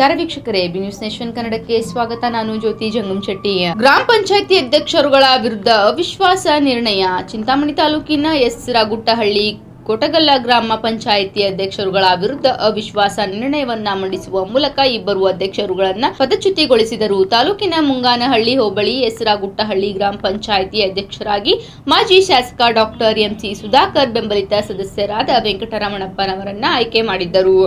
ನಮಸ್ಕಾರ ವೀಕ್ಷಕರೇ B news nation ಕನ್ನಡಕ್ಕೆ ಸ್ವಾಗತ. ನಾನು ಜ್ಯೋತಿ ಜಂಗಂಶೆಟ್ಟಿ ಗ್ರಾಮ ಪಂಚಾಯತಿ ಅಧ್ಯಕ್ಷರುಗಳ ವಿರುದ್ಧ ಅವಿಶ್ವಾಸ ನಿರ್ಣಯ. ಚಿಂತಾಮಣಿ ತಾಲೂಕಿನ ಎಸ್ ರಾಗುಟ್ಟಹಳ್ಳಿ ಕೊಟಗಲ್ಲ ಗ್ರಾಮ ಪಂಚಾಯಿತಿ ಅಧ್ಯಕ್ಷರುಗಳ ವಿರುದ್ಧ ಅವಿಶ್ವಾಸ ನಿರ್ಣಯವನ್ನ ಮಂಡಿಸುವ ಮೂಲಕ ಇಬ್ಬರು ಅಧ್ಯಕ್ಷರುಗಳನ್ನ ಪದಚ್ಯುತಿಗೊಳಿಸಿದರು. ತಾಲೂಕಿನ ಮುಂಗಾನಹಳ್ಳಿ ಹೋಬಳಿ, ಹೆಸರಾಗುಟ್ಟಹಳ್ಳಿ ಗ್ರಾಮ ಪಂಚಾಯಿತಿ ಅಧ್ಯಕ್ಷರಾಗಿ ಮಾಜಿ ಶಾಸಕ ಡಾಕ್ಟರ್ ಎಂಸಿ ಸುಧಾಕರ್ ಬೆಂಬಲಿತ ಸದಸ್ಯರಾದ ವೆಂಕಟರಮಣಪ್ಪನವರನ್ನ ಆಯ್ಕೆ ಮಾಡಿದ್ದರು.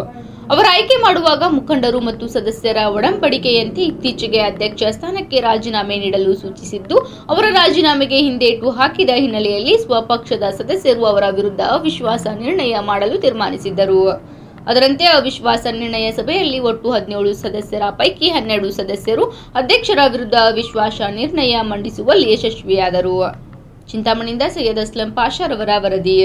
ಅವರ ಆಯ್ಕೆ ಮಾಡುವಾಗ ಮುಖಂಡರು ಮತ್ತು ಸದಸ್ಯರ ಒಡಂಬಡಿಕೆಯಂತೆ ಇತ್ತೀಚೆಗೆ ಅಧ್ಯಕ್ಷ ಸ್ಥಾನಕ್ಕೆ ರಾಜೀನಾಮೆ ನೀಡಲು ಸೂಚಿಸಿದ್ದು, ಅವರ ರಾಜೀನಾಮೆಗೆ ಹಿಂದೇಟು ಹಾಕಿದ ಹಿನ್ನೆಲೆಯಲ್ಲಿ ಸ್ವಪಕ್ಷದ ಸದಸ್ಯರು ಅವರ ವಿರುದ್ಧ ಅವಿಶ್ವಾಸ ನಿರ್ಣಯ ಮಾಡಲು ತೀರ್ಮಾನಿಸಿದ್ದರು. ಅದರಂತೆ ಅವಿಶ್ವಾಸ ನಿರ್ಣಯ ಸಭೆಯಲ್ಲಿ ಒಟ್ಟು ಹದಿನೇಳು ಸದಸ್ಯರ ಪೈಕಿ ಹನ್ನೆರಡು ಸದಸ್ಯರು ಅಧ್ಯಕ್ಷರ ವಿರುದ್ಧ ಅವಿಶ್ವಾಸ ನಿರ್ಣಯ ಮಂಡಿಸುವಲ್ಲಿ ಯಶಸ್ವಿಯಾದರು. ಚಿಂತಾಮಣಿಯಿಂದ ಸೈಯದ್ ಅಸ್ಲಂ ಪಾಷಾರವರ ವರದಿ.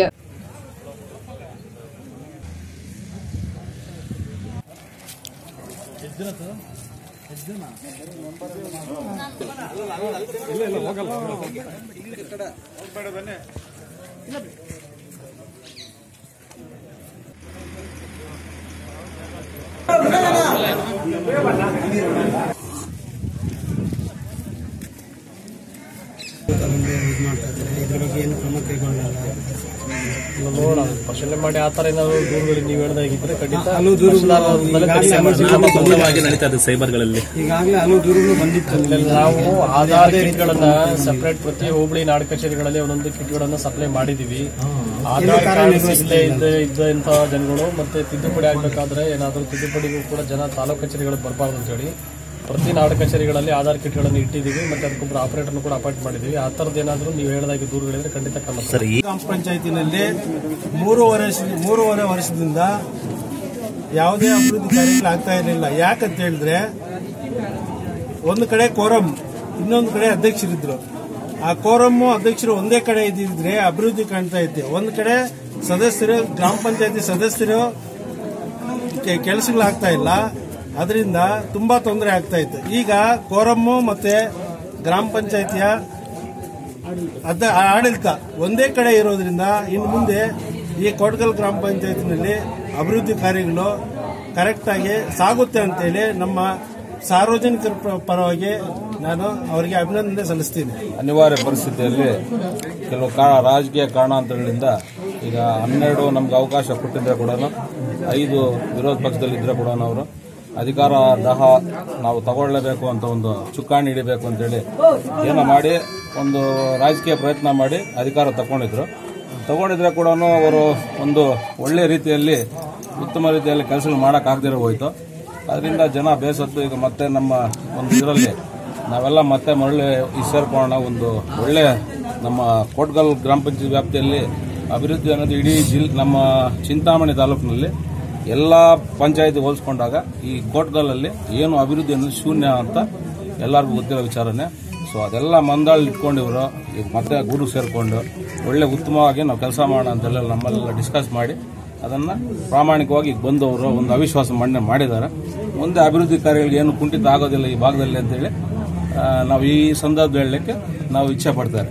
pasa. ಮುಂದೆ ಇದು ಮಾಡ್ತಾ ಇದ್ದಾರೆ. ಇದ್ರ ಬಗ್ಗೆ ಏನು ಕ್ರಮ ಕೈಗೊಳ್ಳಲ್ಲ. ನೋಡೋಣ. ಪರಿಶೀಲನೆ ಮಾಡಿ ಆ ಥರ ಏನಾದ್ರು ದೂರುಗಳು ನೀವು ಹೇಳ್ದಾಗಿದ್ರೆ ಖಂಡಿತ ಹಲವು ದೂರುಗಳು ತಹಸೀಲ್ದಾರ್ ಮೇಲೆ ಈಗಾಗಲೇ ಕಳಿಸಿ ನಮ್ಮ ನಡೀತಾ ಇದೆ ಸೈಬರ್ಗಳಲ್ಲಿ. ಈಗಾಗಲೇ ಹಲವು ದೂರುಗಳು ಬಂದಿತ್ತು ನಾವು ಆಧಾರ್ ಕಿಟ್ಗಳನ್ನ ಸಪರೇಟ್ ಪ್ರತಿ ಹೋಬಳಿ ನಾಡ ಕಚೇರಿಗಳಲ್ಲಿ ಒಂದೊಂದು ಕಿಟ್ಗಳನ್ನ ಸಪ್ಲೈ ಮಾಡಿದೀವಿ. ಆಧಾರ್ ಕಾರ್ಡ್ ಸಿಗಲೇ ಇದ್ದ ಇಂತಹ ಜನಗಳು ಮತ್ತೆ ತಿದ್ದುಪಡಿ ಆಗ್ಬೇಕಾದ್ರೆ ಏನಾದರೂ ತಿದ್ದುಪಡಿಗೂ ಕೂಡ ಜನ ತಾಲೂಕು ಕಚೇರಿಗಳಿಗೆ ಬರಬಾರ್ದು ಅಂತ ಹೇಳಿ ಪ್ರತಿ ನಾಡ ಕಚೇರಿಗಳಲ್ಲಿ ಆಧಾರ್ ಕಿಟ್ಗಳನ್ನು ಇಟ್ಟಿದ್ದೀವಿ ಮತ್ತೆ ಅದಕ್ಕೊಬ್ಬರು ಆಪರೇಟರ್ನು ಕೂಡ ಅಪಾಯಿಂಟ್ ಮಾಡಿದ್ದೀವಿ. ಆ ಥರದ್ದು ಏನಾದರೂ ನೀವು ಹೇಳಿದಾಗೆ ದೂರುಗಳಿದ್ರೆ ಖಂಡಿತ ಕ್ರಮ ಸರ್ ಈ ಗ್ರಾಮ ಪಂಚಾಯತಿನಲ್ಲಿ ಮೂರುವರೆ ವರ್ಷ- ಮೂರುವರೆ ವರ್ಷದಿಂದ ಯಾವುದೇ ಅಭಿವೃದ್ಧಿ ಕಾರ್ಯಗಳು ಆಗ್ತಾ ಇರಲಿಲ್ಲ. ಯಾಕಂತ ಹೇಳಿದ್ರೆ ಒಂದು ಕಡೆ ಕೋರಂ ಇನ್ನೊಂದು ಕಡೆ ಅಧ್ಯಕ್ಷರಿದ್ರು. ಆ ಕೋರಮ್ಮು ಅಧ್ಯಕ್ಷರು ಒಂದೇ ಕಡೆ ಇದ್ದಿದ್ರೆ ಅಭಿವೃದ್ಧಿ ಕಾಣ್ತಾ ಇದ್ದೆ ಒಂದು ಕಡೆ ಸದಸ್ಯರು ಗ್ರಾಮ ಪಂಚಾಯತಿ ಸದಸ್ಯರು ಕೆ- ಕೆಲಸಗಳಾಗ್ತಾ ಇಲ್ಲ. ಅದರಿಂದ ತುಂಬಾ ತೊಂದರೆ ಆಗ್ತಾ ಇತ್ತು. ಈಗ ಕೋರಮ್ಮು ಮತ್ತೆ ಗ್ರಾಮ ಪಂಚಾಯತಿಯ ಅದ ಆಡಳಿತ ಒಂದೇ ಕಡೆ ಇರೋದ್ರಿಂದ ಇನ್ನು ಮುಂದೆ ಈ ಕೋಟ್ಗಲ್ ಗ್ರಾಮ ಪಂಚಾಯತ್ನಲ್ಲಿ ಅಭಿವೃದ್ಧಿ ಕಾರ್ಯಗಳು ಕರೆಕ್ಟಾಗಿ ಸಾಗುತ್ತೆ ಅಂತೇಳಿ ನಮ್ಮ ಸಾರ್ವಜನಿಕರ ಪರವಾಗಿ ನಾನು ಅವರಿಗೆ ಅಭಿನಂದನೆ ಸಲ್ಲಿಸ್ತೀನಿ. ಅನಿವಾರ್ಯ ಪರಿಸ್ಥಿತಿಯಲ್ಲಿ ಕೆಲವು ರಾಜಕೀಯ ಕಾರಣಾಂತರಗಳಿಂದ ಈಗ ಹನ್ನೆರಡು ನಮ್ಗೆ ಅವಕಾಶ ಕೊಟ್ಟಿದ್ರೆ ಕೂಡ ಐದು ವಿರೋಧ ಪಕ್ಷದಲ್ಲಿ ಇದ್ರೆ ಕೂಡ ಅವರು ಅಧಿಕಾರ ದಹ ನಾವು ತಗೊಳ್ಳಬೇಕು ಅಂತ ಒಂದು ಚುಕ್ಕಾಣಿ ಹಿಡಿಬೇಕು ಅಂತೇಳಿ ಏನೋ ಮಾಡಿ, ಒಂದು ರಾಜಕೀಯ ಪ್ರಯತ್ನ ಮಾಡಿ ಅಧಿಕಾರ ತಗೊಂಡಿದ್ರು ತಗೊಂಡಿದ್ರೆ ಕೂಡ ಅವರು ಒಂದು ಒಳ್ಳೆ ರೀತಿಯಲ್ಲಿ, ಉತ್ತಮ ರೀತಿಯಲ್ಲಿ ಕೆಲಸ ಮಾಡೋಕ್ಕಾಗದಿರೋ ಹೋಯ್ತು. ಅದರಿಂದ ಜನ ಬೇಸತ್ತು, ಈಗ ಮತ್ತೆ ನಮ್ಮ ಒಂದು ಇದರಲ್ಲಿ ನಾವೆಲ್ಲ ಮತ್ತೆ ಮರಳಿ ಈ ಸೇರ್ಕೊಳ್ಳೋಣ, ಒಂದು ಒಳ್ಳೆ ನಮ್ಮ ಕೋಟ್ಗಲ್ ಗ್ರಾಮ ಪಂಚಾಯತ್ ವ್ಯಾಪ್ತಿಯಲ್ಲಿ ಅಭಿವೃದ್ಧಿ ಅನ್ನೋದು ಇಡೀ ಜಿಲ್ ನಮ್ಮ ಚಿಂತಾಮಣಿ ತಾಲೂಕಿನಲ್ಲಿ ಎಲ್ಲ ಪಂಚಾಯಿತಿ ಹೋಲಿಸ್ಕೊಂಡಾಗ ಈ ಕೋಟ್ಗಲ್ಲಲ್ಲಿ ಏನು ಅಭಿವೃದ್ಧಿ ಅನ್ನೋದು ಶೂನ್ಯ ಅಂತ ಎಲ್ಲರಿಗೂ ಗೊತ್ತಿರೋ ವಿಚಾರನೆ. ಸೊ ಅದೆಲ್ಲ ಮಂದಾಳ್ ಇಟ್ಕೊಂಡಿವರು. ಈಗ ಮತ್ತೆ ಗೂಡು ಸೇರಿಕೊಂಡು ಒಳ್ಳೆ ಉತ್ತಮವಾಗಿ ನಾವು ಕೆಲಸ ಮಾಡೋಣ ಅಂತೆಲ್ಲ ನಮ್ಮಲ್ಲೆಲ್ಲ ಡಿಸ್ಕಸ್ ಮಾಡಿ ಅದನ್ನು ಪ್ರಾಮಾಣಿಕವಾಗಿ ಬಂದವರು ಒಂದು ಅವಿಶ್ವಾಸ ಮಂಡನೆ ಮಾಡಿದ್ದಾರೆ. ಮುಂದೆ ಅಭಿವೃದ್ಧಿ ಕಾರ್ಯಗಳಿಗೆ ಏನು ಕುಂಠಿತ ಆಗೋದಿಲ್ಲ ಈ ಭಾಗದಲ್ಲಿ ಅಂತೇಳಿ ನಾವು ಈ ಸಂದರ್ಭ ಹೇಳಲಿಕ್ಕೆ ನಾವು ಇಚ್ಛೆ ಪಡ್ತಾರೆ